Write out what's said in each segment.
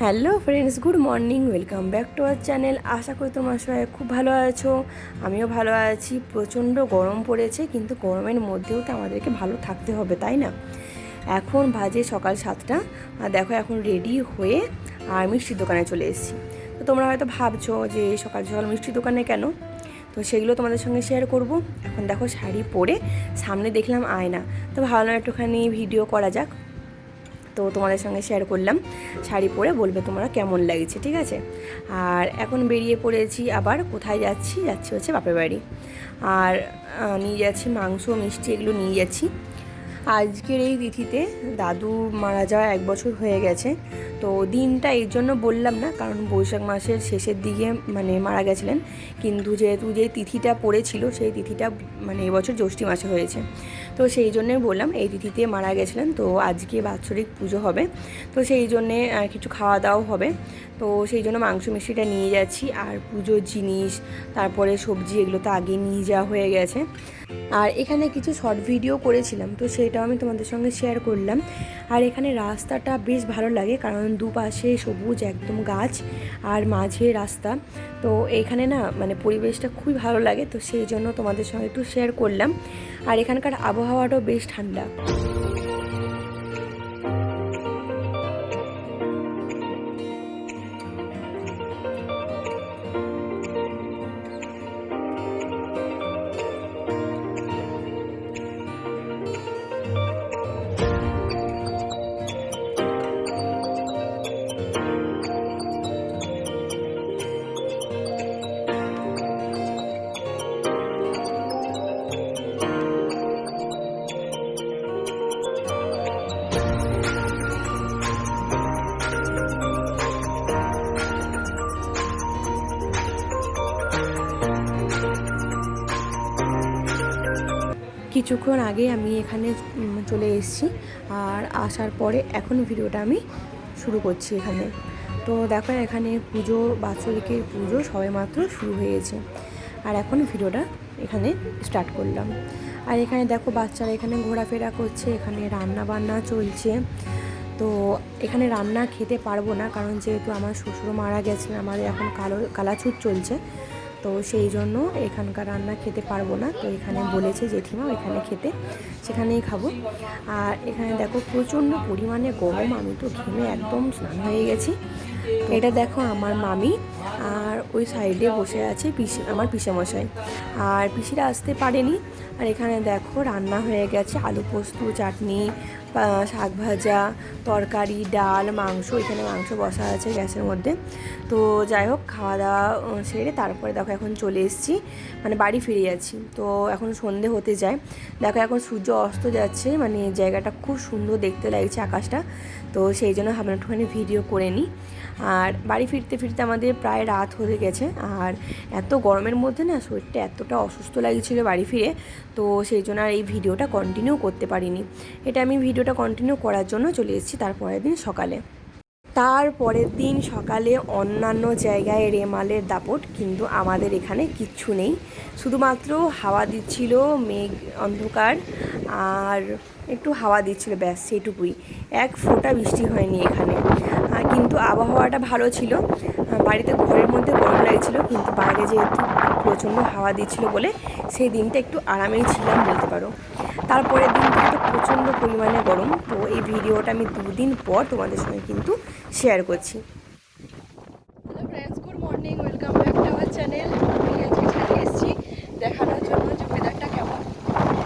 Hello friends, good morning, welcome back to our channel. আশা করি তোমার সবাই খুব ভালো আছো, আমিও ভালো আছি। প্রচণ্ড গরম পড়েছে, কিন্তু গরমের মধ্যেও তো আমাদেরকে ভালো থাকতে হবে, তাই না? এখন বাজে সকাল সাতটা, আর দেখো এখন রেডি হয়ে আর মিষ্টির দোকানে চলে এসেছি। তো তোমরা হয়তো ভাবছ যে সকাল সকাল মিষ্টির দোকানে কেন? তো সেগুলো তোমাদের সঙ্গে শেয়ার করব। এখন দেখো শাড়ি পরে সামনে দেখলাম আয়না। তো ভাবলাম একটুখানি ভিডিও করা যাক। তো তোমাদের সঙ্গে শেয়ার করলাম। শাড়ি পরে বলবে তোমরা কেমন লাগছে, ঠিক আছে? আর এখন বেরিয়ে পড়েছি আবার, কোথায় যাচ্ছি? যাচ্ছি হচ্ছে বাপের বাড়ি। আর নিয়ে যাচ্ছি মাংস, মিষ্টি এগুলো নিয়ে যাচ্ছি। আজকের এই তিথিতে দাদু মারা যাওয়া এক বছর হয়ে গেছে। তো দিনটা এই জন্য বললাম না, কারণ বৈশাখ মাসের শেষের দিকে মানে মারা গেছিলেন। কিন্তু যেহেতু যে তিথিটা পড়েছিল, সেই তিথিটা মানে এবছর জ্যৈষ্ঠী মাসে হয়েছে। তো সেই জন্যে বললাম, এই তিথিতে মারা গেছিলেন, তো আজকে বাৎসরিক পুজো হবে। তো সেই জন্যে কিছু খাওয়া দাওয়াও হবে। তো সেই জন্য মাংস মিষ্টিটা নিয়ে যাচ্ছি, আর পুজোর জিনিস, তারপরে সবজি এগুলো তো আগে নিয়ে যাওয়া হয়ে গেছে। আর এখানে কিছু শর্ট ভিডিও করেছিলাম, তো সেটাও আমি তোমাদের সঙ্গে শেয়ার করলাম। আর এখানে রাস্তাটা বেশ ভালো লাগে, কারণ দুপাশে সবুজ একদম গাছ আর মাঝে রাস্তা। তো এখানে না মানে পরিবেশটা খুবই ভালো লাগে, তো সেই জন্য তোমাদের সঙ্গে একটু শেয়ার করলাম। আর এখানকার আবহাওয়াটাও বেশ ঠান্ডা। কিছুক্ষণ আগে আমি এখানে চলে এসেছি আর আসার পরে এখন ভিডিওটা আমি শুরু করছি এখানে। তো দেখো এখানে পুজো, বাৎসরিকের পুজো সবেমাত্র শুরু হয়েছে আর এখন ভিডিওটা এখানে স্টার্ট করলাম। আর এখানে দেখো বাচ্চারা এখানে ঘোরাফেরা করছে, এখানে রান্না বান্না চলছে। তো এখানে রান্না খেতে পারব না কারণ যেহেতু আমার শ্বশুর মারা গেছেন, আমাদের এখন কালো, কালাছুট চলছে। তো সেই জন্য এখানকার রান্না খেতে পারব না। তো এখানে বলেছে জেঠিমা এখানে খেতে, সেখানেই খাব। আর এখানে দেখো প্রচণ্ড পরিমাণে গরম, আমি তো ঘেমে একদম স্নান হয়ে গেছি। এটা দেখো আমার মামি আর ওই সাইডে বসে আছে পিসি, আমার পিসেমশাই। আর পিসিরা আসতে পারেনি। আর এখানে দেখো রান্না হয়ে গেছে, আলু পোস্ত, চাটনি শাক ভাজা, তরকারি, ডাল, মাংস, এখানে মাংস বসা আছে গ্যাসের মধ্যে। তো যাই হোক, খাওয়া দাওয়া সেরে তারপরে দেখো এখন চলে এসেছি মানে বাড়ি ফিরে যাচ্ছি। তো এখন সন্ধে হতে যায়। দেখো এখন সূর্য অস্ত যাচ্ছে মানে জায়গাটা খুব সুন্দর দেখতে লাগছে আকাশটা। তো সেই জন্য ভাবলাম একটুখানি ভিডিও করে নিই। আর বাড়ি ফিরতে ফিরতে আমাদের প্রায় রাত হয়ে গেছে। আর এত গরমের মধ্যে না শরীরটা এতটা অসুস্থ লাগছিল বাড়ি ফিরে, তো সেই জন্য আর এই ভিডিওটা কন্টিনিউ করতে পারিনি। এটা আমি ভিডিওটা কন্টিনিউ করার জন্য চলে এসেছি তারপরের দিন সকালে। তার পরের দিন সকালে অন্যান্য জায়গায় রেমালের দাপট কিন্তু আমাদের এখানে কিচ্ছু নেই। শুধুমাত্র হাওয়া দিচ্ছিল, মেঘ, অন্ধকার, আর একটু হাওয়া দিচ্ছিল, ব্যাস সেটুকুই এক ফোঁটা বৃষ্টি হয়নি এখানে। কিন্তু আবহাওয়াটা ভালো ছিল। বাড়িতে ঘরের মধ্যে গরম লাগছিল, কিন্তু বাইরে যেহেতু প্রচণ্ড হাওয়া দিচ্ছিল বলে সেই দিনটা একটু আরামেই ছিলাম বলতে পারো। তারপরের দিন তো প্রচণ্ড পরিমাণে গরম, তো এই ভিডিওটা আমি দুদিন পর তোমাদের সঙ্গে কিন্তু শেয়ার করছি hello friends good morning welcome back to our channel আমি আজকে ছাড়িয়ে এসেছি দেখানোর জন্য যে ওয়েদারটা কেমন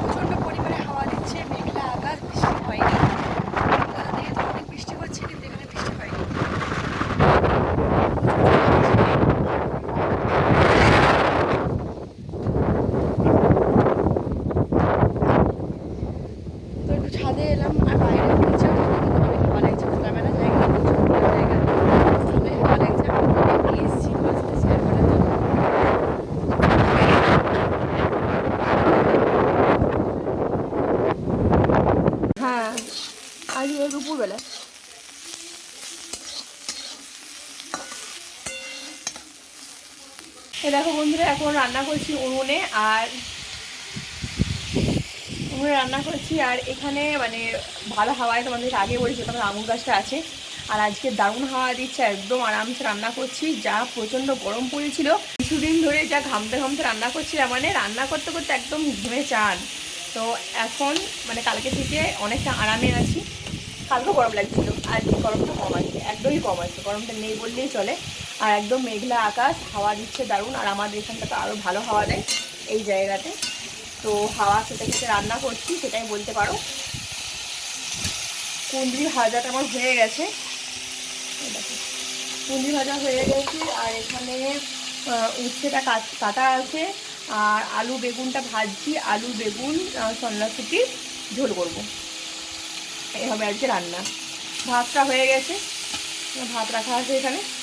প্রচণ্ড পরিমাণে হাওয়া দিচ্ছে মেঘলা আকাশ বৃষ্টি হয়নি কলকাতা থেকে তো অনেক বৃষ্টি হচ্ছে কিন্তু এখানে বৃষ্টি হয়নি তো একটু ছাদে এলাম আর বাইরে নিচেও কিন্তু অনেক ভালো লাগছে খোলামেলা জায়গা প্রচুর ভালো জায়গা ভালোই ভালো লাগছে আমি এমনি এসেছি বাসতে শেয়ার করার জন্য হ্যাঁ আজ দুপুরবেলা এ দেখো বন্ধুরা, এখন রান্না করছি উনুনে আর উনুনে রান্না করছি। আর এখানে মানে ভালো হাওয়ায় তোমাদের আগে বলেছি তোমার আমুল গাছটা আছে। আর আজকে দারুণ হাওয়া দিচ্ছে, একদম আরামসে রান্না করছি, যা প্রচণ্ড গরম পড়েছিল। কিছুদিন ধরে যা ঘামতে ঘামতে রান্না করছিলাম মানে রান্না করতে করতে একদম ঘেমে চান। তো এখন মানে কালকে থেকে অনেকটা আরামে আছি। কালকেও গরম লাগছিল আর গরমটা কম আছে, একদমই কম আছে, গরমটা নেই বললেই চলে। আর একদম মেঘলা আকাশ, হাওয়া দিচ্ছে দারুণ, আর আমাদের এখানটা তো আরও ভালো হাওয়া দেয় এই জায়গাতে। তো হাওয়া খেতে খেতে রান্না করছি সেটাই বলতে পারো। কুন্দ্রি ভাজাটা আমার হয়ে গেছে। কুন্দ্রি ভাজা হয়ে গেছে, আর এখানে উচ্ছেটা কাট- আছে, আর আলু বেগুনটা ভাজছি, আলু বেগুন সন্ন্যাসুটির ঝোল করব। হবে আজকে রান্না। ভাতটা হয়ে গেছে, ভাত রাখা আছে এখানে।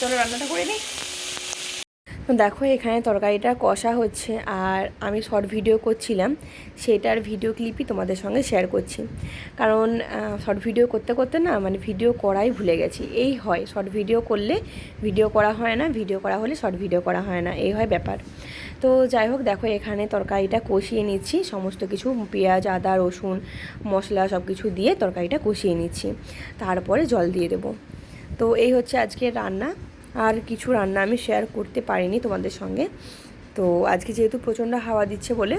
চলো রান্নাটা করে নিই। দেখো, এখানে তরকারিটা কষা হচ্ছে আর আমি শর্ট ভিডিও করছিলাম, সেটার ভিডিও ক্লিপই তোমাদের সঙ্গে শেয়ার করছি। কারণ শর্ট ভিডিও করতে করতে না মানে ভিডিও করাই ভুলে গেছি। এই হয়, শর্ট ভিডিও করলে ভিডিও করা হয় না, ভিডিও করা হলে শর্ট ভিডিও করা হয় না, এই হয় ব্যাপার। তো যাই হোক, দেখো, এখানে তরকারিটা কষিয়ে নিচ্ছি, সমস্ত কিছু, পেঁয়াজ, আদা, রসুন, মশলা সব কিছু দিয়ে তরকারিটা কষিয়ে নিচ্ছি। তারপরে জল দিয়ে দেবো। তো এই হচ্ছে আজকের রান্না। আর কিছু রান্না আমি শেয়ার করতে পারিনি তোমাদের সঙ্গে। তো আজকে যেহেতু প্রচণ্ড হাওয়া দিচ্ছে বলে,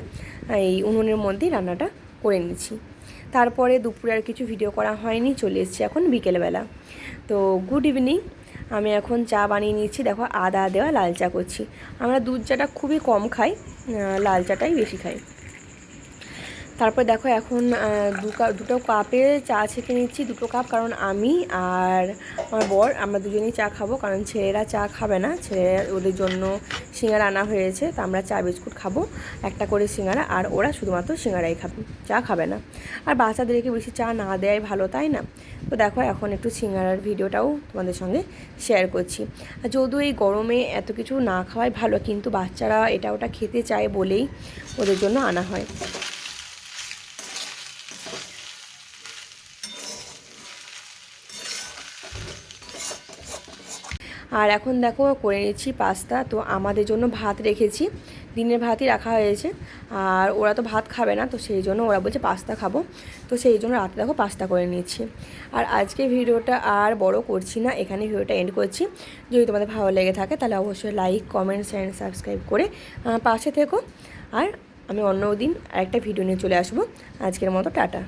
এই উনুনের মধ্যেই রান্নাটা করে নিচ্ছি। তারপরে দুপুরে আর কিছু ভিডিও করা হয়নি, চলে এসেছি এখন বিকেলবেলা। তো গুড ইভিনিং আমি এখন চা বানিয়ে নিচ্ছি দেখো আদা দেওয়া লাল চা করছি। আমরা দুধ চাটা খুবই কম খাই লাল চাটাই বেশি খাই। তারপর দেখো এখন দু দুটো কাপে চা ছেঁকে নিচ্ছি, দুটো কাপ, কারণ আমি আর আমার বর, আমরা দুজনেই চা খাব, কারণ ছেলেরা চা খাবে না, ছেলেরা ওদের জন্য সিঙ্গারা আনা হয়েছে, তো আমরা চা, বিস্কুট খাব, একটা করে সিঙ্গারা, আর ওরা শুধুমাত্র সিঙ্গারাই খাবে, চা খাবে না। আর বাচ্চাদেরকে বেশি চা না দেয় ভালো, তাই না? তো দেখো এখন একটু সিঙ্গারার ভিডিওটাও তোমাদের সঙ্গে শেয়ার করছি। যদিও এই গরমে এত কিছু না খাওয়াই ভালো, কিন্তু বাচ্চারা এটা ওটা খেতে চায় বলেই ওদের জন্য আনা হয়। আর এখন দেখো করে নিচ্ছি পাস্তা। তো আমাদের জন্য ভাত রেখেছি। দিনের ভাতই রাখা হয়েছে। আর ওরা তো ভাত খাবে না, তো সেই জন্য ওরা বলছে পাস্তা খাব। তো সেই জন্য রাতে দেখো পাস্তা করে নিচ্ছি। আর আজকে ভিডিওটা আর বড় করছি না এখানে ভিডিওটা এন্ড করছি। যদি তোমাদের ভালো লেগে থাকে তাহলে অবশ্যই লাইক কমেন্টস অ্যান্ড সাবস্ক্রাইব করে পাশে থেকো। আর আমি অন্য দিন আরেকটা ভিডিও নিয়ে চলে আসব। আজকের মতো টাটা।